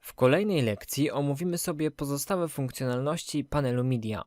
W kolejnej lekcji omówimy sobie pozostałe funkcjonalności panelu Media.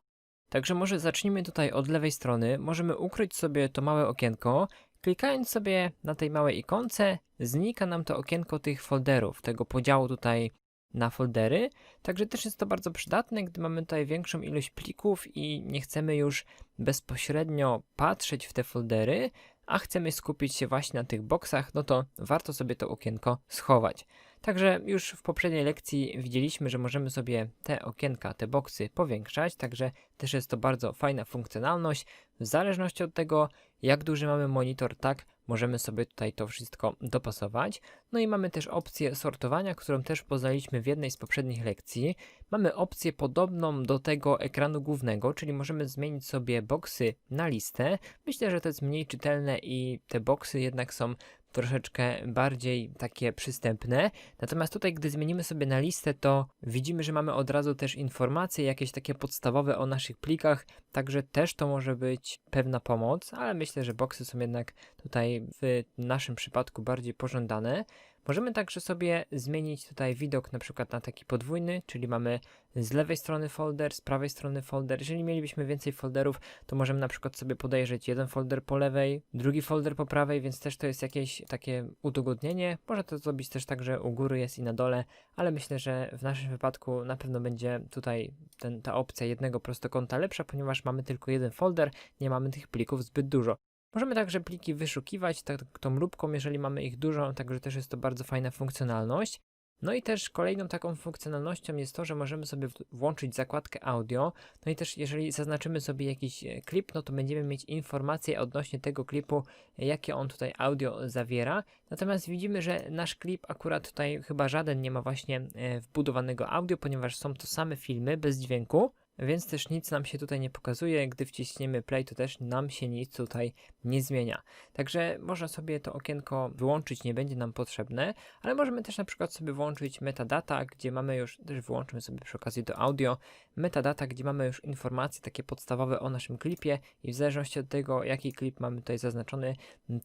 Także może zacznijmy tutaj od lewej strony. Możemy ukryć sobie to małe okienko. Klikając sobie na tej małej ikonce, znika nam to okienko tych folderów, tego podziału tutaj na foldery. Także też jest to bardzo przydatne, gdy mamy tutaj większą ilość plików i nie chcemy już bezpośrednio patrzeć w te foldery, a chcemy skupić się właśnie na tych boksach, no to warto sobie to okienko schować. Także już w poprzedniej lekcji widzieliśmy, że możemy sobie te okienka, te boksy powiększać, także też jest to bardzo fajna funkcjonalność. W zależności od tego, jak duży mamy monitor, tak możemy sobie tutaj to wszystko dopasować. No i mamy też opcję sortowania, którą też poznaliśmy w jednej z poprzednich lekcji. Mamy opcję podobną do tego ekranu głównego, czyli możemy zmienić sobie boksy na listę. Myślę, że to jest mniej czytelne i te boksy jednak są troszeczkę bardziej takie przystępne. Natomiast tutaj, gdy zmienimy sobie na listę, to widzimy, że mamy od razu też informacje jakieś takie podstawowe o naszych plikach, także też to może być pewna pomoc, ale myślę, że boksy są jednak tutaj w naszym przypadku bardziej pożądane. Możemy także sobie zmienić tutaj widok na przykład na taki podwójny, czyli mamy z lewej strony folder, z prawej strony folder. Jeżeli mielibyśmy więcej folderów, to możemy na przykład sobie podejrzeć jeden folder po lewej, drugi folder po prawej, więc też to jest jakieś takie udogodnienie. Można to zrobić też tak, że u góry jest i na dole, ale myślę, że w naszym wypadku na pewno będzie tutaj ten, ta opcja jednego prostokąta lepsza, ponieważ mamy tylko jeden folder, nie mamy tych plików zbyt dużo. Możemy także pliki wyszukiwać tak, tą lubką, jeżeli mamy ich dużo, także też jest to bardzo fajna funkcjonalność. No i też kolejną taką funkcjonalnością jest to, że możemy sobie włączyć zakładkę audio. No i też jeżeli zaznaczymy sobie jakiś e, klip, no to będziemy mieć informacje odnośnie tego klipu, jakie on tutaj audio zawiera. Natomiast widzimy, że nasz klip akurat tutaj chyba żaden nie ma właśnie e, wbudowanego audio, ponieważ są to same filmy bez dźwięku. Więc też nic nam się tutaj nie pokazuje, gdy wciśniemy play, to też nam się nic tutaj nie zmienia. Także można sobie to okienko wyłączyć, nie będzie nam potrzebne, ale możemy też na przykład sobie włączyć metadata, gdzie mamy już, też wyłączymy sobie przy okazji do audio, metadata, gdzie mamy już informacje takie podstawowe o naszym klipie i w zależności od tego, jaki klip mamy tutaj zaznaczony,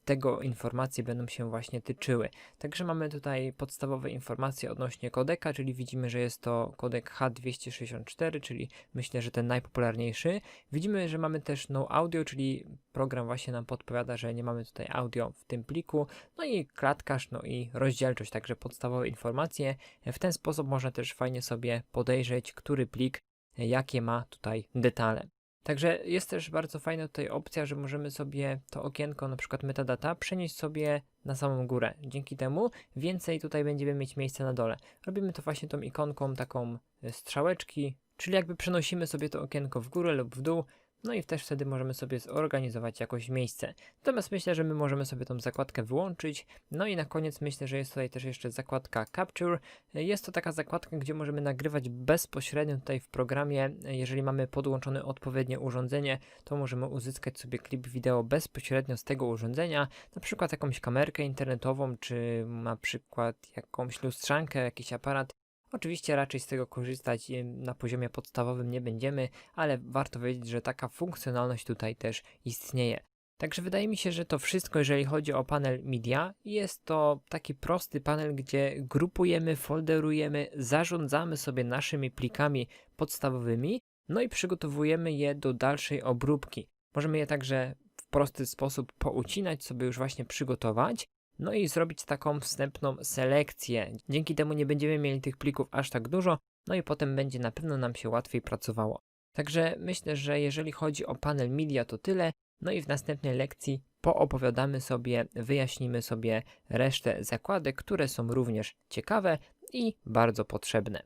tego informacje będą się właśnie tyczyły. Także mamy tutaj podstawowe informacje odnośnie kodeka, czyli widzimy, że jest to kodek H264, czyli myślę, że ten najpopularniejszy. Widzimy, że mamy też no audio, czyli program właśnie nam podpowiada, że nie mamy tutaj audio w tym pliku. No i klatkarz, no i rozdzielczość, także podstawowe informacje. W ten sposób można też fajnie sobie podejrzeć, który plik, jakie ma tutaj detale. Także jest też bardzo fajna tutaj opcja, że możemy sobie to okienko, na przykład metadata, przenieść sobie na samą górę. Dzięki temu więcej tutaj będziemy mieć miejsca na dole. Robimy to właśnie tą ikonką taką e, strzałeczki, czyli jakby przenosimy sobie to okienko w górę lub w dół, no i też wtedy możemy sobie zorganizować jakoś miejsce. Natomiast myślę, że my możemy sobie tą zakładkę wyłączyć. No i na koniec myślę, że jest tutaj też jeszcze zakładka Capture. Jest to taka zakładka, gdzie możemy nagrywać bezpośrednio tutaj w programie. Jeżeli mamy podłączone odpowiednie urządzenie, to możemy uzyskać sobie klip wideo bezpośrednio z tego urządzenia. Na przykład jakąś kamerkę internetową, czy na przykład jakąś lustrzankę, jakiś aparat. Oczywiście raczej z tego korzystać na poziomie podstawowym nie będziemy, ale warto wiedzieć, że taka funkcjonalność tutaj też istnieje. Także wydaje mi się, że to wszystko, jeżeli chodzi o panel media. Jest to taki prosty panel, gdzie grupujemy, folderujemy, zarządzamy sobie naszymi plikami podstawowymi, no i przygotowujemy je do dalszej obróbki. Możemy je także w prosty sposób poucinać, sobie już właśnie przygotować. No i zrobić taką wstępną selekcję. Dzięki temu nie będziemy mieli tych plików aż tak dużo, no i potem będzie na pewno nam się łatwiej pracowało. Także myślę, że jeżeli chodzi o panel media to tyle. No i w następnej lekcji poopowiadamy sobie, wyjaśnimy sobie resztę zakładek, które są również ciekawe i bardzo potrzebne.